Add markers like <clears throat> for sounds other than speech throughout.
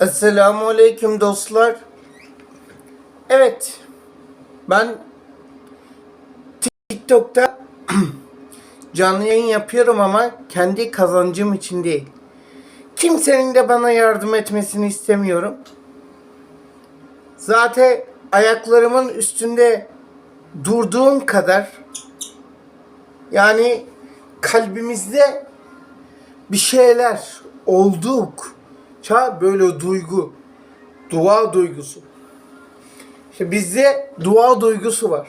Esselamu Aleyküm dostlar. Evet, ben TikTok'ta <clears throat> canlı yayın yapıyorum ama kendi kazancım için değil. Kimsenin de bana yardım etmesini istemiyorum. Zaten ayaklarımın üstünde durduğum kadar yani kalbimizde bir şeyler olduk. Ça böyle duygu. Dua duygusu. İşte bizde dua duygusu var.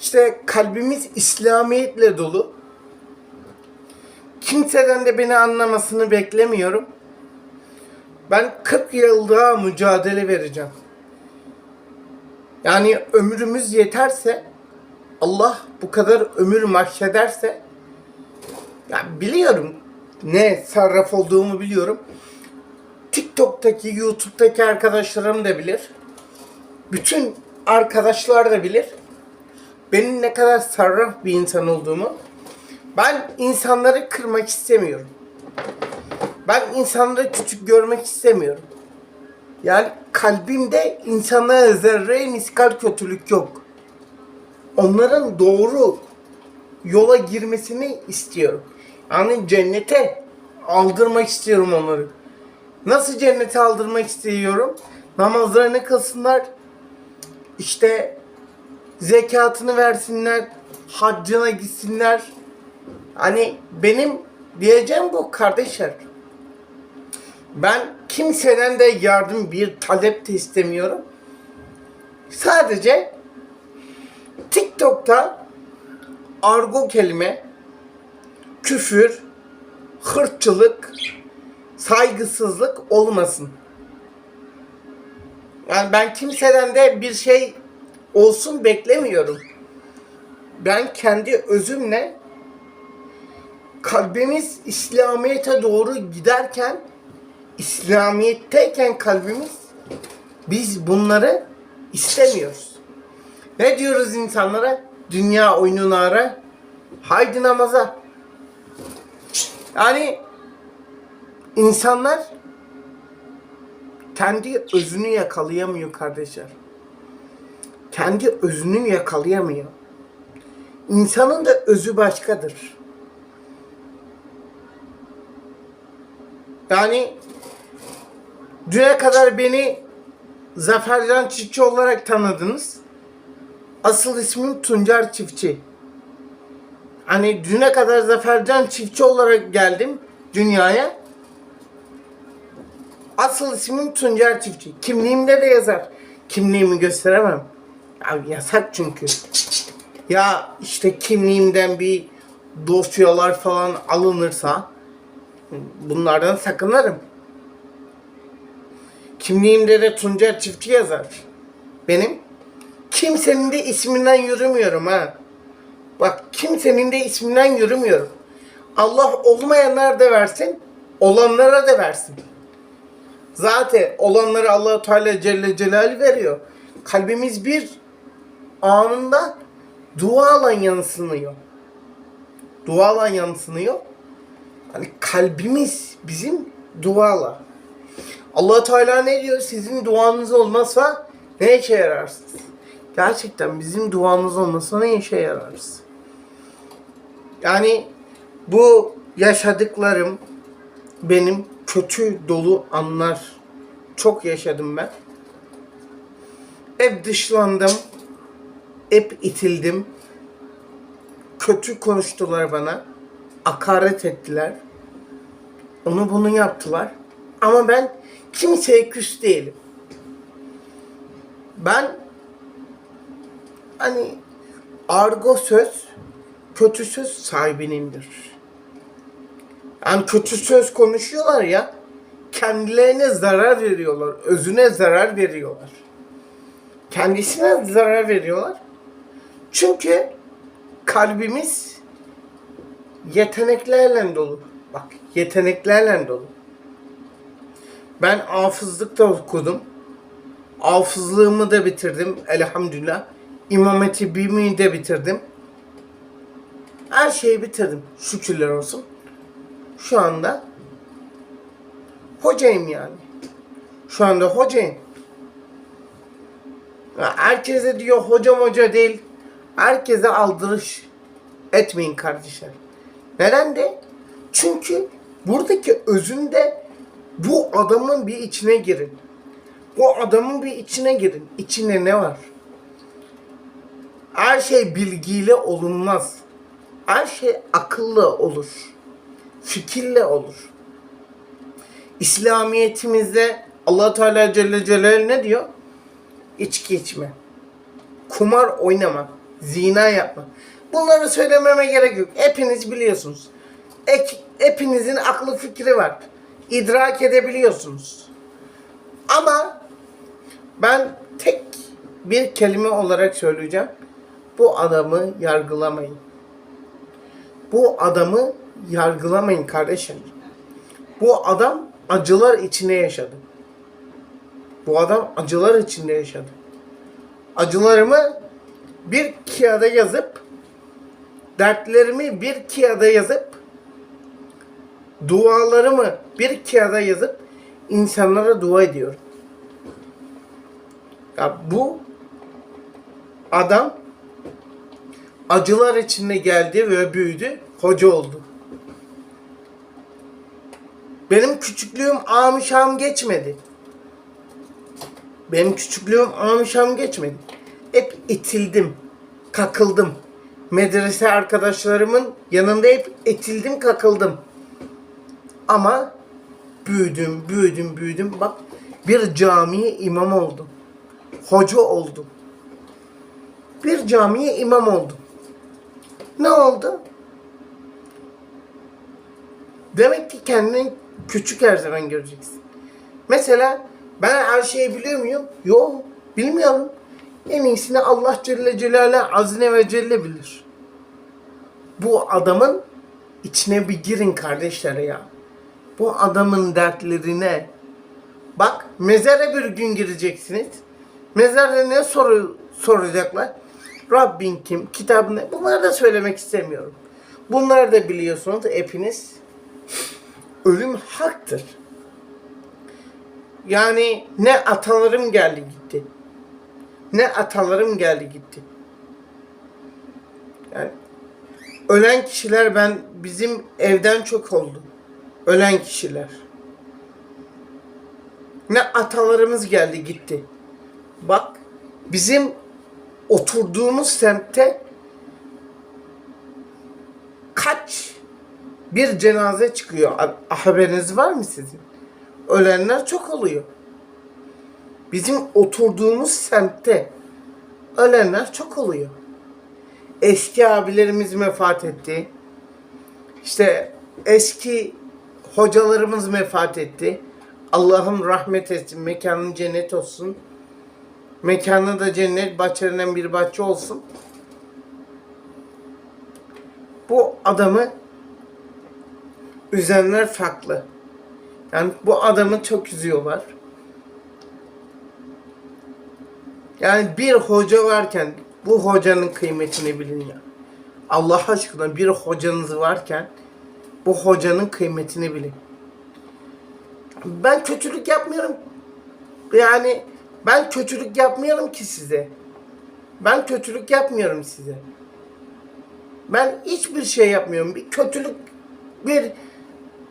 İşte kalbimiz İslamiyetle dolu. Kimseden de beni anlamasını beklemiyorum. Ben 40 yıl daha mücadele vereceğim. Yani ömrümüz yeterse Allah bu kadar ömür mahşederse ya biliyorum ne sarraf olduğumu biliyorum. TikTok'taki, YouTube'daki arkadaşlarım da bilir. Bütün arkadaşlar da bilir. Benim ne kadar sarraf bir insan olduğumu. Ben insanları kırmak istemiyorum. Ben insanları küçük görmek istemiyorum. Yani kalbimde insanlara zerre miskal kötülük yok. Onların doğru yola girmesini istiyorum. Yani cennete aldırmak istiyorum onları. Nasıl cennete aldırmak istiyorum? Namazlarını kılsınlar. İşte zekatını versinler. Haccına gitsinler. Hani benim diyeceğim bu kardeşler. Ben kimseden de yardım bir talep de istemiyorum. Sadece TikTok'ta argo kelime, küfür, hırçılık, saygısızlık olmasın. Yani ben kimseden de bir şey olsun beklemiyorum. Ben kendi özümle kalbimiz İslamiyet'e doğru giderken İslamiyet'teyken kalbimiz biz bunları istemiyoruz. Ne diyoruz insanlara? Dünya oyununu ara. Haydi namaza. Yani insanlar kendi özünü yakalayamıyor kardeşler. Kendi özünü yakalayamıyor. İnsanın da özü başkadır. Yani düne kadar beni Zafercan Çiftçi olarak tanıdınız. Asıl ismim Tuncer Çiftçi. Hani düne kadar Zafercan Çiftçi olarak geldim dünyaya. Asıl ismim Tuncer Çiftçi. Kimliğimde de yazar. Kimliğimi gösteremem. Ya yasak çünkü. Ya işte kimliğimden bir dosyalar falan alınırsa bunlardan sakınırım. Kimliğimde de Tuncer Çiftçi yazar. Benim kimsenin de isminden yürümüyorum ha. Bak kimsenin de isminden yürümüyorum. Allah olmayanlar da versin, olanlara da versin. Zaten olanları allah Teala Celle Celal veriyor. Kalbimiz bir anında duayla yansınıyor. Duayla yansınıyor. Hani kalbimiz bizim duayla. allah Teala ne diyor? Sizin duanız olmazsa ne işe yararsınız? Gerçekten bizim duamız olmasa ne işe yararız? Yani bu yaşadıklarım benim kötü dolu anlar. Çok yaşadım ben. Hep dışlandım. Hep itildim. Kötü konuştular bana. Hakaret ettiler. Onu bunu yaptılar. Ama ben kimseye küs değilim. Ben hani argo söz kötü söz sahibinindir. Yani kötü söz konuşuyorlar ya kendilerine zarar veriyorlar. Özüne zarar veriyorlar. Kendisine zarar veriyorlar. Çünkü kalbimiz yeteneklerle dolu. Bak yeteneklerle dolu. Ben hafızlıkta okudum. Hafızlığımı da bitirdim elhamdülillah. İmam Hatip'imi de bitirdim. Her şeyi bitirdim. Şükürler olsun. Şu anda hocayım yani. Şu anda hocayım. Herkese diyor hocam hoca değil. Herkese aldırış etmeyin kardeşler. Neden de? Çünkü buradaki özünde bu adamın bir içine girin. Bu adamın bir içine girin. İçinde ne var? Her şey bilgiyle olunmaz. Her şey akılla olur. Fikirle olur. İslamiyetimizde Allah Teala Celle Celaluhu ne diyor? İçki içme. Kumar oynama. Zina yapma. Bunları söylememe gerek yok. Hepiniz biliyorsunuz. Ek, hepinizin aklı fikri var. İdrak edebiliyorsunuz. Ama ben tek bir kelime olarak söyleyeceğim. Bu adamı yargılamayın. Bu adamı yargılamayın kardeşim. Bu adam acılar içine yaşadı. Bu adam acılar içinde yaşadı. Acılarımı bir kağıda yazıp dertlerimi bir kağıda yazıp dualarımı bir kağıda yazıp insanlara dua ediyorum. Ya bu adam acılar içinde geldi ve büyüdü, hoca oldu. Benim küçüklüğüm amışam geçmedi. Benim küçüklüğüm amışam geçmedi. Hep itildim, kakıldım. Medrese arkadaşlarımın yanında hep itildim, kakıldım. Ama büyüdüm, büyüdüm, büyüdüm. Bak bir camiye imam oldum. Hoca oldum. Bir camiye imam oldum. Ne oldu? Demek ki kendini küçük her zaman göreceksin. Mesela ben her şeyi biliyor muyum? Yok, bilmiyorum. En iyisini Allah Celle Celaluhu Azine ve Celle bilir. Bu adamın içine bir girin kardeşler ya. Bu adamın dertlerine bak mezara bir gün gireceksiniz. Mezarda ne soru soracaklar? Rabbin kim? Kitabı ne? Bunları da söylemek istemiyorum. Bunları da biliyorsunuz hepiniz. Ölüm haktır. Yani ne atalarım geldi gitti. Ne atalarım geldi gitti. Yani ölen kişiler ben bizim evden çok oldu. Ölen kişiler. Ne atalarımız geldi gitti. Bak bizim oturduğumuz semtte kaç bir cenaze çıkıyor. Ha- Haberiniz var mı sizin? Ölenler çok oluyor. Bizim oturduğumuz semtte ölenler çok oluyor. Eski abilerimiz vefat etti. İşte eski hocalarımız vefat etti. Allah'ım rahmet etsin, mekanın cennet olsun. Mekanı da cennet, bahçelerinden bir bahçe olsun. Bu adamı üzenler farklı. Yani bu adamı çok üzüyorlar. Yani bir hoca varken bu hocanın kıymetini bilin ya. Allah aşkına bir hocanız varken bu hocanın kıymetini bilin. Ben kötülük yapmıyorum. Yani ben kötülük yapmıyorum ki size. Ben kötülük yapmıyorum size. Ben hiçbir şey yapmıyorum. Bir kötülük, bir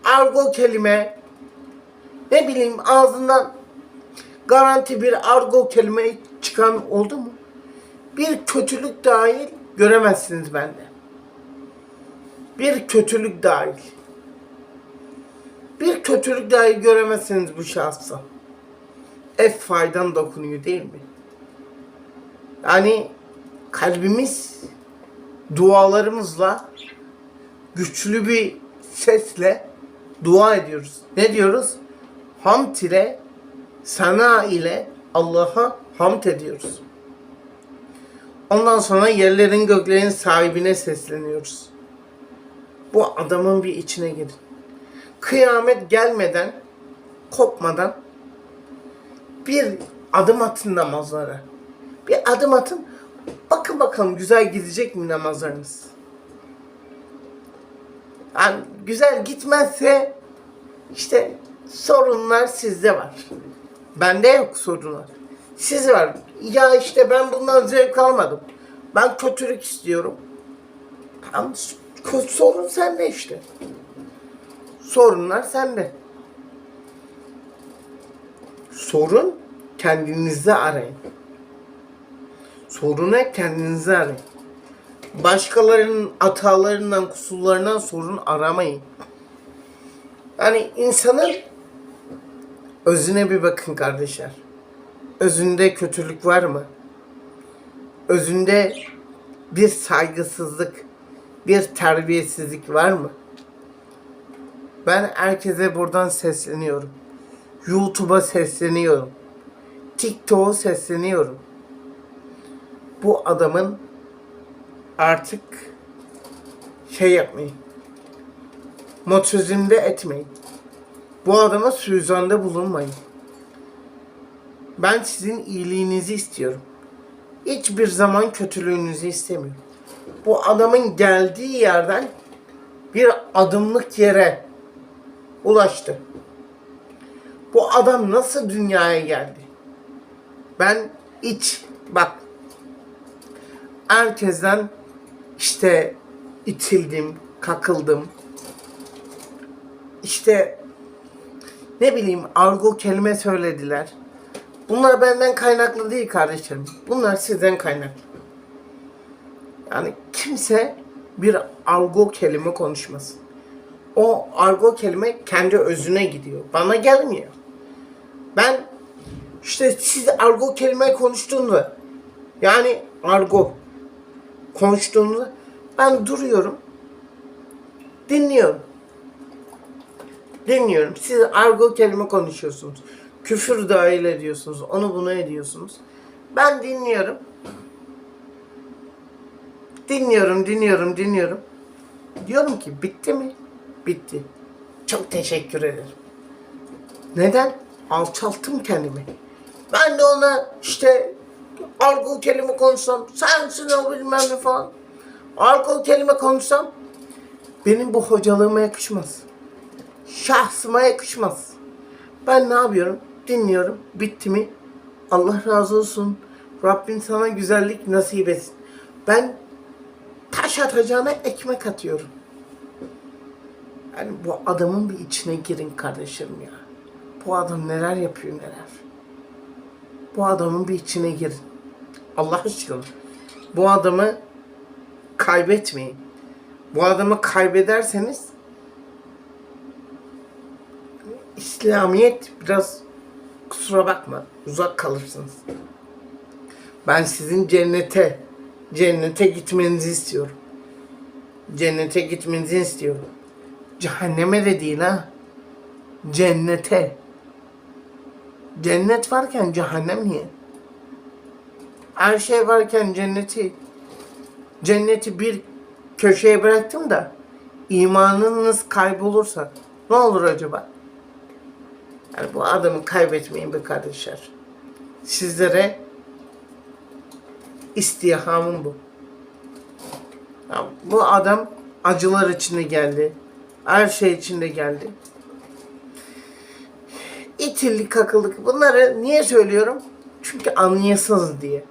argo kelime, ne bileyim ağzından garanti bir argo kelime çıkan oldu mu? Bir kötülük dahil göremezsiniz bende. Bir kötülük dahil. Bir kötülük dahil göremezsiniz bu şahsa. F faydan dokunuyor değil mi? Yani kalbimiz dualarımızla güçlü bir sesle dua ediyoruz. Ne diyoruz? Hamd ile sana ile Allah'a hamd ediyoruz. Ondan sonra yerlerin göklerin sahibine sesleniyoruz. Bu adamın bir içine girin. Kıyamet gelmeden, kopmadan bir adım atın namazlara. Bir adım atın. Bakın bakalım güzel gidecek mi namazlarınız? Yani güzel gitmezse işte Sorunlar sizde var. Bende yok sorunlar. Siz var. Ya işte ben bundan zevk almadım. Ben kötülük istiyorum. Ko- sorun sende işte. Sorunlar sende. Sorun kendinizde arayın. Sorunu hep kendinizde arayın. Başkalarının hatalarından, kusurlarından sorun aramayın. Yani insanın özüne bir bakın kardeşler. Özünde kötülük var mı? Özünde bir saygısızlık, bir terbiyesizlik var mı? Ben herkese buradan sesleniyorum. YouTube'a sesleniyorum. TikTok'a sesleniyorum. Bu adamın artık şey yapmayın. Motozimde etmeyin. Bu adama suizanda bulunmayın. Ben sizin iyiliğinizi istiyorum. Hiçbir zaman kötülüğünüzü istemiyorum. Bu adamın geldiği yerden bir adımlık yere ulaştı. Bu adam nasıl dünyaya geldi? Ben hiç bak herkesten işte itildim, kakıldım. İşte ne bileyim argo kelime söylediler. Bunlar benden kaynaklı değil kardeşlerim. Bunlar sizden kaynaklı. Yani kimse bir argo kelime konuşmasın. O argo kelime kendi özüne gidiyor. Bana gelmiyor. Ben işte siz argo kelime konuştuğunda yani argo konuştuğunda ben duruyorum. Dinliyorum. Dinliyorum. Siz argo kelime konuşuyorsunuz. Küfür dahil ediyorsunuz. Onu bunu ediyorsunuz. Ben dinliyorum. Dinliyorum, dinliyorum, dinliyorum. Diyorum ki bitti mi? Bitti. Çok teşekkür ederim. Neden? Alçalttım kendimi. Ben de ona işte argo kelime konuşsam, sensin o bilmem ne falan. Argo kelime konuşsam benim bu hocalığıma yakışmaz. Şahsıma yakışmaz. Ben ne yapıyorum? Dinliyorum. Bitti mi? Allah razı olsun. Rabbim sana güzellik nasip etsin. Ben taş atacağına ekmek atıyorum. Yani bu adamın bir içine girin kardeşlerim ya. Bu adam neler yapıyor neler. Bu adamın bir içine girin. Allah aşkına. Bu adamı kaybetmeyin. Bu adamı kaybederseniz İslamiyet biraz kusura bakma uzak kalırsınız. Ben sizin cennete cennete gitmenizi istiyorum. Cennete gitmenizi istiyorum. Cehenneme de değil ha. Cennete. Cennet varken cehennem niye? Her şey varken cenneti cenneti bir köşeye bıraktım da imanınız kaybolursa ne olur acaba? Yani bu adamı kaybetmeyin be kardeşler. Sizlere istihamım bu. Ya bu adam acılar içinde geldi. Her şey içinde geldi. İtillik, kakıllık. Bunları niye söylüyorum? Çünkü anlayasınız diye.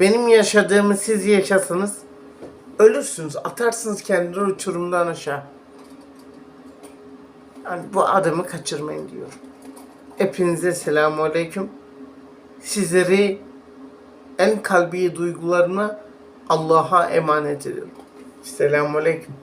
Benim yaşadığımı siz yaşasanız ölürsünüz. Atarsınız kendini uçurumdan aşağı. Yani bu adamı kaçırmayın diyorum. Hepinize selamun aleyküm. Sizleri en kalbi duygularına Allah'a emanet ediyorum. Selamun aleyküm.